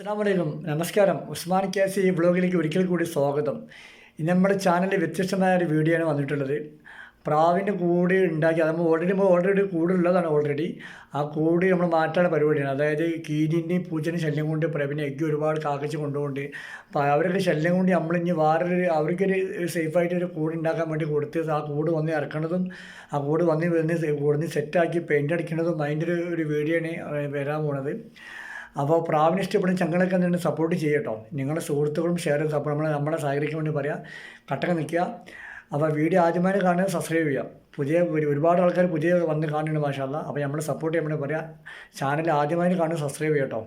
അസ്സാമലൈക്കും നമസ്കാരം. ഉസ്മാൻ കേസി സി വ്ളോഗിലേക്ക് ഒരിക്കൽ കൂടി സ്വാഗതം. ഇന്ന് നമ്മുടെ ചാനലിൽ വ്യത്യസ്തമായ ഒരു വീഡിയോ ആണ് വന്നിട്ടുള്ളത്. പ്രാവിന്റെ കൂട് ഉണ്ടാക്കി അത് നമ്മൾ ഓൾറെഡി നമ്മൾ ഓൾറെഡി കൂടുള്ളതാണ് ഓൾറെഡി ആ കൂട് നമ്മൾ മാറ്റാനുള്ള പരിപാടിയാണ്. അതായത് കീരിന്റെയും പൂച്ചന്റെയും ശല്യം കൊണ്ട് പ്രവിനെ എഗ്ഗ് ഒരുപാട് കാക്കച്ച് കൊണ്ടുകൊണ്ട് അപ്പോൾ അവരൊക്കെ ശല്യം കൊണ്ട് നമ്മൾ നമ്മളിഞ്ഞ് വേറൊരു അവർക്കൊരു സേഫായിട്ടൊരു കൂട് ഉണ്ടാക്കാൻ വേണ്ടി കൊടുത്ത് ആ കൂട് വന്ന് ഇറക്കണതും ആ കൂട് വന്ന് വന്ന് കൂടുന്ന് സെറ്റാക്കി പെയിന്റ് അടിക്കുന്നതും അതിന്റെ ഒരു ഒരു വീഡിയോ ആണ് വരാൻ പോണത്. അപ്പോൾ പ്രാവിനെ ഇഷ്ടപ്പെടുന്ന ചങ്ങളൊക്കെ നിന്ന് സപ്പോർട്ട് ചെയ്യട്ടോ നിങ്ങളുടെ സുഹൃത്തുക്കളും ഷെയർ സപ്പോർട്ട് നമ്മളെ നമ്മളെ സഹകരിക്കാൻ വേണ്ടി പറയാം. കട്ടക്ക് നിൽക്കുക. അപ്പോൾ വീഡിയോ ആദ്യമായി കാണുക സബ്സ്ക്രൈബ് ചെയ്യുക. പുതിയ ഒരുപാട് ആൾക്കാർ പുതിയ വന്ന് കാണുന്നുണ്ട് മാഷാല്ല. അപ്പോൾ നമ്മൾ സപ്പോർട്ട് ചെയ്യാൻ വേണ്ടി പറയാം. ചാനൽ ആദ്യമായി കാണുക സബ്സ്ക്രൈബ് ചെയ്യട്ടോ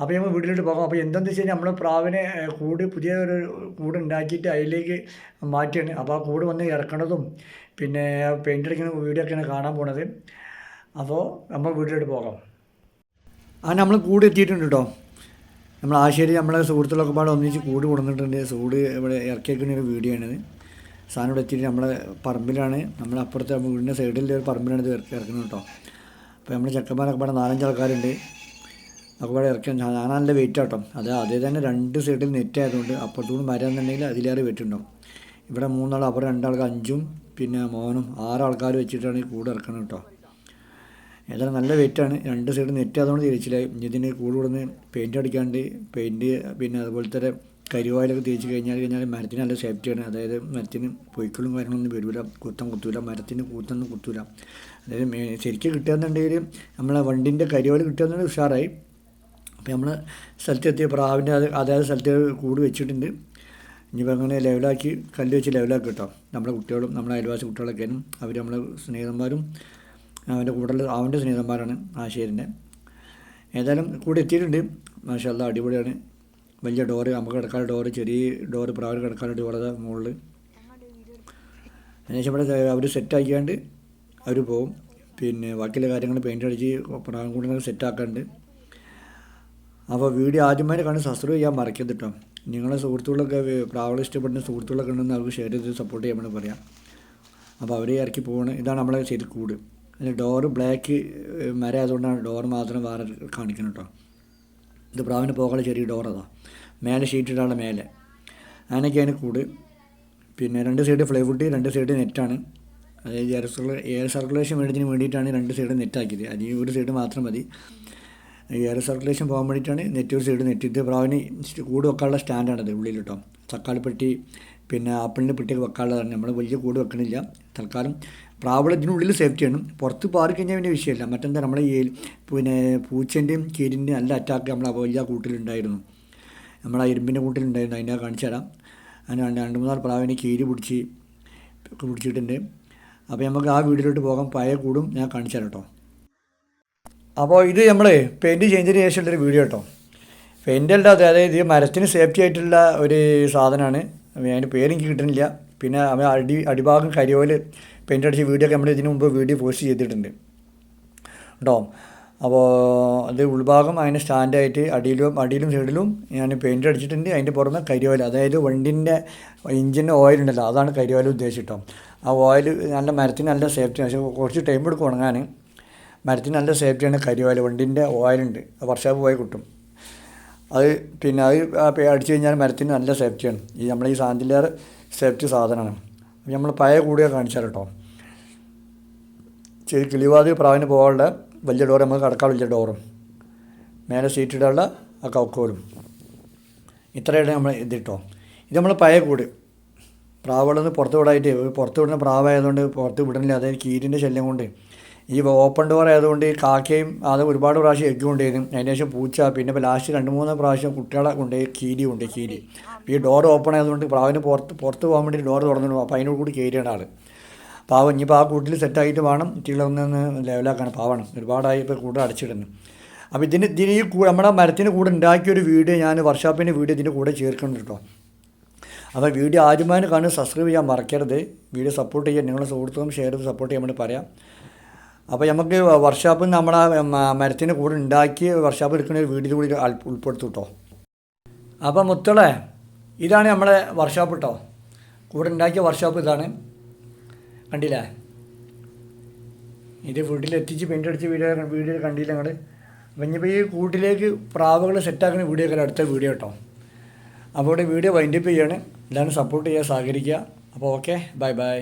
അപ്പോൾ നമ്മൾ വീട്ടിലോട്ട് പോകാം. അപ്പോൾ എന്താണെന്ന് വെച്ച് കഴിഞ്ഞാൽ നമ്മൾ പ്രാവിനെ കൂട് പുതിയ ഒരു കൂട് ഉണ്ടാക്കിയിട്ട് അതിലേക്ക് മാറ്റിയാണ്. അപ്പോൾ ആ കൂട് വന്ന് ഇറക്കണതും പിന്നെ പെയിന്റ് അടിക്കുന്ന വീഡിയോ ഒക്കെയാണ് കാണാൻ പോണത്. അപ്പോൾ നമ്മൾ വീട്ടിലോട്ട് പോകാം. ആ നമ്മൾ കൂടെ എത്തിയിട്ടുണ്ട് കേട്ടോ നമ്മൾ ആശേരി നമ്മളെ സുഹൃത്തുക്കളൊക്കെ പാടെ ഒന്നിച്ച് കൂട് കൊടുത്തിട്ടുണ്ട് സൂട് ഇവിടെ ഇറക്കിയേക്കുന്ന ഒരു വീഡിയോ ആണിത്. സാധനം ഇവിടെ എത്തിയിട്ട് നമ്മളെ പറമ്പിലാണ്. നമ്മളെ അപ്പുറത്തെ വീടിന്റെ സൈഡിലെ ഒരു പറമ്പിലാണ് ഇത് ഇറക്കി ഇറക്കുന്നത് കേട്ടോ അപ്പോൾ നമ്മൾ ചെക്കന്മാരൊക്കെ പാടെ നാലഞ്ച് ആൾക്കാരുണ്ട് ഒക്കെ പാടെ ഇറക്കി ഞാൻ നല്ല വെയിറ്റ് ആട്ടോ അത് അതേ തന്നെ രണ്ട് സൈഡിൽ നെറ്റ് ആയതുകൊണ്ട് അപ്പുറത്തുകൂടി മരം അതിലേറെ വെയിറ്റ് ഉണ്ടാവും. ഇവിടെ മൂന്നാൾ അപ്പുറം രണ്ടാൾക്ക് അഞ്ചും പിന്നെ മോനും ആറ് ആൾക്കാർ വെച്ചിട്ടാണ് കൂട് ഇറക്കുന്നത് കേട്ടോ ഏതായാലും നല്ല വെയിറ്റാണ് രണ്ട് സൈഡ് നെറ്റ് അതുകൊണ്ട് തിരിച്ചില്ല. ഇതിന് കൂടെ കൂടുന്ന പെയിന്റ് അടിക്കാണ്ട് പെയിന്റ് പിന്നെ അതുപോലെ തന്നെ കരിവായിലൊക്കെ തേച്ച് കഴിഞ്ഞാൽ കഴിഞ്ഞാൽ മരത്തിന് നല്ല സേഫ്റ്റിയാണ് അതായത് മരത്തിന് പൊയ്ക്കളും കാര്യങ്ങളൊന്നും വരില്ല കുത്തം കുത്തൂല. മരത്തിന് കൂത്തൊന്നും കുത്തൂല. അതായത് ശരിക്കും കിട്ടുകയെന്നുണ്ടെങ്കിൽ നമ്മളെ വണ്ടിന്റെ കരിവാൽ കിട്ടുകയെന്നുണ്ടെങ്കിൽ ഉഷാറായി. അപ്പോൾ നമ്മൾ സ്ഥലത്തെത്തിയ പ്രാവിന്റെ അത് അതായത് സ്ഥലത്ത് കൂട് വെച്ചിട്ടുണ്ട്. ഇനിയിപ്പോൾ അങ്ങനെ ലെവലാക്കി കല്ല് വെച്ച് ലെവലാക്കി കേട്ടോ. നമ്മുടെ കുട്ടികളും നമ്മുടെ അയൽവാസി കുട്ടികളൊക്കെയാണ്. അവർ നമ്മളെ സ്നേഹിതന്മാരും അവന്റെ കൂടെ അവന്റെ സ്നേഹിതന്മാരാണ് ആശേരിന്റെ. ഏതായാലും കൂടെ എത്തിയിട്ടുണ്ട്. മാഷല്ല അടിപൊളിയാണ്. വലിയ ഡോറ് നമുക്ക് കിടക്കാൻ ഡോറ് ചെറിയ ഡോറ് പ്രാവർ കിടക്കാനുള്ള ഡോറത് മുകളിൽ അതിനുശേഷം ഇവിടെ അവർ സെറ്റാക്കിയാണ്ട് അവർ പോകും പിന്നെ ബാക്കിയുള്ള കാര്യങ്ങൾ പെയിന്റ് അടിച്ച് പ്രാവും കൂടെ സെറ്റാക്കാണ്ട് അപ്പോൾ വീഡിയോ ആദ്യമായി കാണുന്ന സബ്സ്ക്രൈബ് ചെയ്യാൻ മറക്കരുത് കേട്ടോ നിങ്ങളെ സുഹൃത്തുക്കളൊക്കെ പ്രാവൾ ഇഷ്ടപ്പെടുന്ന സുഹൃത്തുക്കളൊക്കെ ഉണ്ടെന്ന് അവർക്ക് ഷെയർ ചെയ്ത് സപ്പോർട്ട് ചെയ്യാൻ വേണ്ടി പറയാം. അപ്പോൾ അവരെ ഇറക്കി പോകണം ഇതാണ് നമ്മളെ ശരി കൂട്. അതിന് ഡോറ് ബ്ലാക്ക് മര ആയതുകൊണ്ടാണ് ഡോർ മാത്രം വേറെ കാണിക്കുന്നത് കേട്ടോ ഇത് പ്രാവിന് പോകാനുള്ള ചെറിയ ഡോർ അതാ. മേലെ ഷീറ്റ് ഇടാനുള്ള മേലെ. അങ്ങനെയൊക്കെയാണ് കൂട്. പിന്നെ രണ്ട് സൈഡ് ഫ്ലൈവുഡ് രണ്ട് സൈഡ് നെറ്റാണ് അതായത് എയർ സർക്കുലേ എയർ സർക്കുലേഷൻ വേണ്ടതിന് വേണ്ടിയിട്ടാണ് രണ്ട് സൈഡ് നെറ്റാക്കിയത് അത് ഈ ഒരു സൈഡ് മാത്രം മതി. എയർ സർക്കുലേഷൻ പോകാൻ വേണ്ടിയിട്ടാണ് നെറ്റ് ഒരു സൈഡ് നെറ്റ് ഇത് പ്രാവിന് കൂട് വെക്കാനുള്ള സ്റ്റാൻഡാണത് ഉള്ളിൽ കേട്ടോ തക്കാളിപ്പെട്ടി പിന്നെ ആപ്പിളിന്റെ പെട്ടിയൊക്കെ വെക്കാനുള്ളതാണ്. നമ്മൾ വലിയ കൂട് വെക്കണില്ല. തൽക്കാലം പ്രാവളത്തിനുള്ളിൽ സേഫ്റ്റി സേഫ്റ്റിയാണ് പുറത്ത് പാറി കഴിഞ്ഞാൽ പിന്നെ വിഷയമില്ല. മറ്റെന്താ നമ്മളെ ഈ പിന്നെ പൂച്ചന്റെയും കീരിന്റെയും നല്ല അറ്റാക്ക് നമ്മളെ വലിയ കൂട്ടിലുണ്ടായിരുന്നു. നമ്മളെ ഇരുമ്പിന്റെ കൂട്ടിലുണ്ടായിരുന്നു. അതിനെ കാണിച്ചു തരാം. അതിന് രണ്ട് മൂന്നാൽ പ്രാവിനെ കീരി പിടിച്ച് പിടിച്ചിട്ടുണ്ട്. അപ്പോൾ നമുക്ക് ആ വീട്ടിലോട്ട് പോകാം. പഴയ കൂടും ഞാൻ കാണിച്ചു തരാം കേട്ടോ. അപ്പോൾ ഇത് നമ്മൾ പെയിന്റ് ചെയ്തതിന് ശേഷമുള്ളൊരു വീഡിയോ കേട്ടോ. പെയിന്റ് അല്ലാതെ അതായത് ഇത് മരത്തിന് സേഫ്റ്റി ആയിട്ടുള്ള ഒരു സാധനമാണ്. അതിന്റെ പേരെനിക്ക് കിട്ടുന്നില്ല. പിന്നെ അവൻ അടി അടിഭാഗം കരിയോൽ പെയിന്റ് അടിച്ച് വീഡിയോ ഒക്കെ നമ്മൾ ഇതിനു മുമ്പ് വീഡിയോ പോസ്റ്റ് ചെയ്തിട്ടുണ്ട്. കേട്ടോ അപ്പോൾ അത് ഉൾഭാഗം അതിന് സ്റ്റാൻഡായിട്ട് അടിയിലും അടിയിലും സൈഡിലും ഞാൻ പെയിന്റ് അടിച്ചിട്ടുണ്ട്. അതിന്റെ പുറമെ കരിയോല. അതായത് വണ്ടിന്റെ എഞ്ചിന്റെ ഓയിൽ ഉണ്ടല്ലോ. അതാണ് കരിയോല ഉദ്ദേശിച്ചിട്ടോ ആ ഓയിൽ നല്ല മരത്തിന് നല്ല സേഫ്റ്റി പക്ഷേ കുറച്ച് ടൈം എടുക്കും ഉണങ്ങാൻ. മരത്തിന് നല്ല സേഫ്റ്റിയാണ് കരിയോല. വണ്ടിന്റെ ഓയിലുണ്ട് വർഷാപ്പ് പോയി കിട്ടും. അത് പിന്നെ അത് അടിച്ചു കഴിഞ്ഞാൽ മരത്തിന് നല്ല സേഫ്റ്റിയാണ് ഈ നമ്മൾ ഈ സാന്തിലേറെ സേഫ്റ്റി സാധനമാണ് നമ്മൾ പഴയ കൂടിയ കാണിച്ചാൽ കേട്ടോ. ചെറിയ കിളിവാതിൽ പ്രാവിന് പോകാനുള്ള വലിയ ഡോർ നമുക്ക് കടക്കാൻ വലിയ ഡോറും. മേലെ സീറ്റ് ഇടാനുള്ള ആ കൗക്കോലും. ഇത്രയാണ് നമ്മൾ ഇത് കേട്ടോ. ഇത് നമ്മൾ പഴയ കൂട്. പ്രാവുകളൊന്ന് പുറത്ത് വിടായിട്ട് പുറത്ത് വിടുന്ന പ്രാവായതുകൊണ്ട് പുറത്ത് വിടുന്നില്ല. അതായത് കീരിന്റെ ശല്യം കൊണ്ട്. ഈ ഓപ്പൺ ഡോർ ആയതുകൊണ്ട് ഈ കാക്കയും അത് ഒരുപാട് പ്രാവശ്യം എഗ്ഗ് കൊണ്ടുവരും അതിന് ശേഷം പൂച്ച പിന്നെ ഇപ്പോൾ ലാസ്റ്റ് രണ്ട് മൂന്ന് പ്രാവശ്യം കുട്ടികളെ കൊണ്ടുപോയി കീരി ഉണ്ട് കീരി. ഈ ഡോർ ഓപ്പൺ ആയതുകൊണ്ട് പ്രാവിന് പുറത്ത് പുറത്ത് പോകാൻ വേണ്ടി ഡോർ തുറന്നിടും. അപ്പോൾ അതിനോട് കൂടി കയറിയാണ് ആൾ പാവം ഇനിയിപ്പോൾ ആ കൂട്ടിൽ സെറ്റായിട്ട് വേണം. ഇറ്റികളെ ഒന്ന് ലെവലാക്കാൻ പാവണം. ഒരുപാടായി ഇപ്പോൾ കൂടെ അടച്ചിടുന്നു. അപ്പോൾ ഇതിന് ഇതിന് ഈ നമ്മുടെ മരത്തിന് കൂടെ ഉണ്ടാക്കിയൊരു വീഡിയോ ഞാൻ വർഷാപ്പിന്റെ വീഡിയോ ഇതിന്റെ കൂടെ ചേർക്കുന്നുണ്ട് കേട്ടോ. അപ്പോൾ വീഡിയോ ആദ്യമായി കാണുന്നത് സബ്സ്ക്രൈബ് ചെയ്യാൻ മറക്കരുത്. വീഡിയോ സപ്പോർട്ട് ചെയ്യാൻ നിങ്ങളുടെ സുഹൃത്തുക്കളും ഷെയർ ചെയ്ത് സപ്പോർട്ട് ചെയ്യാൻ വേണ്ടി പറയാം. അപ്പോൾ നമുക്ക് വർക്ക്ഷോപ്പ് നമ്മളെ മരത്തിന്റെ കൂടെ ഉണ്ടാക്കി വർഷാപ്പ് എടുക്കുന്ന ഒരു വീഡിയോ കൂടി ഉൾപ്പെടുത്തും കേട്ടോ അപ്പോൾ മുത്തളെ ഇതാണ് നമ്മളെ വർഷാപ്പ് കേട്ടോ കൂടെ ഉണ്ടാക്കിയ വർഷാപ്പ് ഇതാണ്. കണ്ടില്ലേ? ഇത് വീട്ടിലെത്തിച്ച് പെയിന്റ് അടിച്ച് വീഡിയോ വീഡിയോ കണ്ടില്ല ഞങ്ങൾ ഇനിയിപ്പോൾ ഈ കൂട്ടിലേക്ക് പ്രാവുകൾ സെറ്റാക്കുന്ന വീഡിയോ ഒക്കെ അടുത്ത വീഡിയോ കേട്ടോ അപ്പോൾ ഇവിടെ വീഡിയോ വൈൻഡപ്പ് ചെയ്യാണ്. എല്ലാവരും സപ്പോർട്ട് ചെയ്യുക സഹകരിക്കുക. അപ്പോൾ ഓക്കെ ബൈ ബൈ